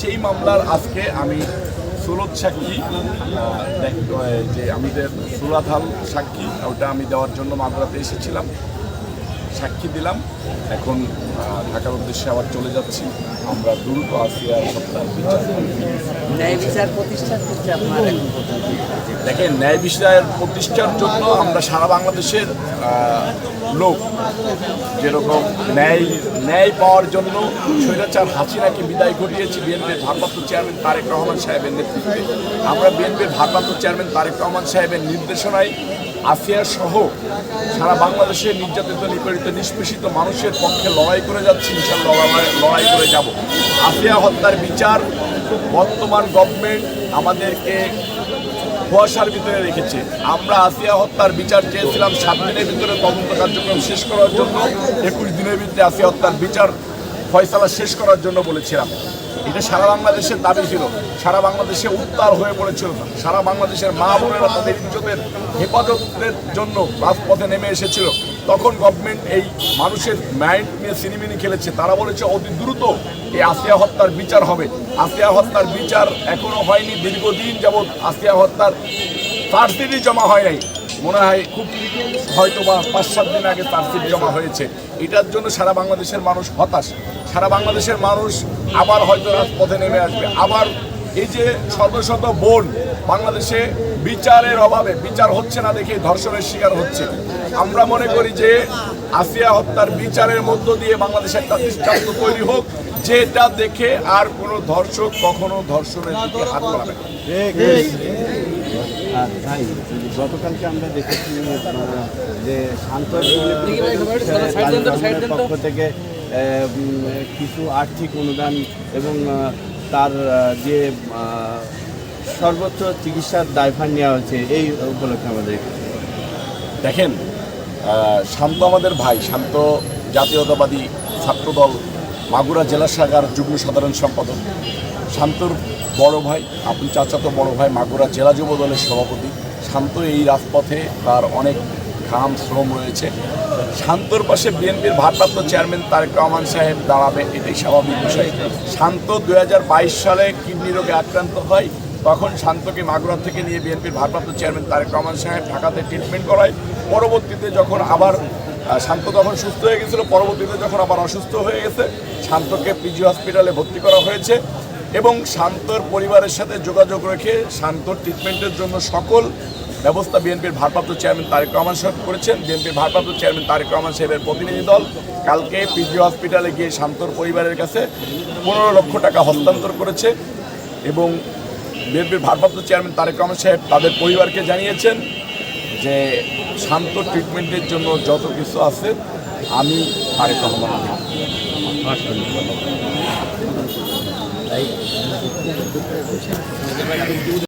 সেই মামলার আজকে আমি সুরত সাক্ষী যে আমাদের সুরাথাল সাক্ষী, ওটা আমি দেওয়ার জন্য মাদ্রাতে এসেছিলাম। সাক্ষী দিলাম। এখন ঢাকার উদ্দেশ্যে আবার চলে যাচ্ছি। আমরা দ্রুত আসিয়ার সপ্তাহ বিচার বিচার দেখেন ন্যায় বিষয়ের প্রতিষ্ঠার জন্য আমরা সারা বাংলাদেশের লোক যেরকম ন্যায় ন্যায় পাওয়ার জন্য স্বৈরাচার হাসিনাকে বিদায় ঘটিয়েছি বিএনপির ভারপ্রাপ্ত চেয়ারম্যান তারেক রহমান সাহেবের নেতৃত্বে। আমরা বিএনপির ভারপ্রাপ্ত চেয়ারম্যান তারেক রহমান সাহেবের নির্দেশনায় আসিয়া সহ সারা বাংলাদেশের নির্যাতিত, নিপীড়িত, নিষ্পেষিত মানুষের পক্ষে লড়াই করে যাচ্ছি ইনশাল্লাহ লড়াই- করে যাব। আসিয়া হত্যার বিচার বর্তমান গভর্নমেন্ট আমাদেরকে কুয়াশার ভিতরে রেখেছে। আমরা আসিয়া হত্যার বিচার চেয়েছিলাম সাত দিনের ভিতরে তদন্ত কার্যক্রম শেষ করার জন্য, একুশ দিনের ভিতরে আসিয়া হত্যার বিচার ফয়সালা শেষ করার জন্য বলেছিলাম। এটা সারা বাংলাদেশের দাবি ছিল। সারা বাংলাদেশে উত্তাল হয়ে পড়েছিল সারা বাংলাদেশের মা বোনেরা তাদের ইজ্জতের হেফাজতের জন্য রাজপথে নেমে এসেছিল। তখন গভর্নমেন্ট এই মানুষের মাইন্ড নিয়ে সিনেমিনি খেলেছে। তারা বলেছে, অতি দ্রুত এই আসিয়া হত্যার বিচার হবে। আসিয়া হত্যার বিচার এখনও হয়নি। দীর্ঘদিন যাবৎ আসিয়া হত্যার চার্জশিটই জমা হয় নাই। মনে হয় খুব হয়তো বা পাঁচ, সাত দিন আগে চার্জশিট জমা হয়েছে। এটার জন্য সারা বাংলাদেশের মানুষ হতাশ। সারা বাংলাদেশের মানুষ আবার হয়তো রাজপথে নেমে আসবে। আবার এই যে শত শত বোন, বাংলাদেশে বিচারের অভাবে, বিচার হচ্ছে না দেখে ধর্ষণের শিকার হচ্ছে। আমরা মনে করি যে আসিয়া হত্যার বিচারের মধ্য দিয়ে বাংলাদেশে একটা দৃষ্টান্ত তৈরি হোক, যেটা দেখে আর কোনো ধর্ষক কখনো ধর্ষণের দিকে হাত বাড়াবে। ভাই, গতকালকে আমরা দেখেছি যে শান্ত পক্ষ থেকে কিছু আর্থিক অনুদান এবং তার যে সর্বোচ্চ চিকিৎসার দায়ভার নেওয়া হয়েছে, এই উপলক্ষে আমাদের দেখেন শান্ত আমাদের ভাই, শান্ত জাতীয়তাবাদী ছাত্রদল মাগুরা জেলা শাখার যুগ্ম সাধারণ সম্পাদক। শান্তর বড় ভাই, আপনি চাচাতো বড় ভাই, মাগুরা জেলা যুব দলের সভাপতি। শান্ত এই রাজপথে তার অনেক ঘাম শ্রম রয়েছে। শান্তর পাশে বিএনপির ভারপ্রাপ্ত চেয়ারম্যান তারেক রহমান সাহেব দাঁড়াবে, এটাই স্বাভাবিক বিষয়। শান্ত দু হাজার বাইশ সালে কিডনি রোগে আক্রান্ত হয়, তখন শান্তকে মাগুরা থেকে নিয়ে বিএনপির ভারপ্রাপ্ত চেয়ারম্যান তারেক রহমান সাহেব ঢাকাতে ট্রিটমেন্ট করায়। পরবর্তীতে যখন আবার শান্ত তখন সুস্থ হয়ে গেছিল। পরবর্তীতে যখন আবার অসুস্থ হয়ে গেছে, শান্তকে পিজি হসপিটালে ভর্তি করা হয়েছে এবং শান্তর পরিবারের সাথে যোগাযোগ রেখে শান্তর ট্রিটমেন্টের জন্য সকল ব্যবস্থা বিএনপির ভারপ্রাপ্ত চেয়ারম্যান তারেক রহমান সাহেব করেছেন। বিএনপির ভারপ্রাপ্ত চেয়ারম্যান তারেক রহমান সাহেবের প্রতিনিধি দল কালকে পিজি হসপিটালে গিয়ে শান্তর পরিবারের কাছে পনেরো লক্ষ টাকা হস্তান্তর করেছে এবং বিএনপির ভারপ্রাপ্ত চেয়ারম্যান তারেক রহমান সাহেব তাদের পরিবারকে জানিয়েছেন যে শান্ত ট্রিটমেন্টের জন্য যত কিছু আছে আমি আরে রহমান।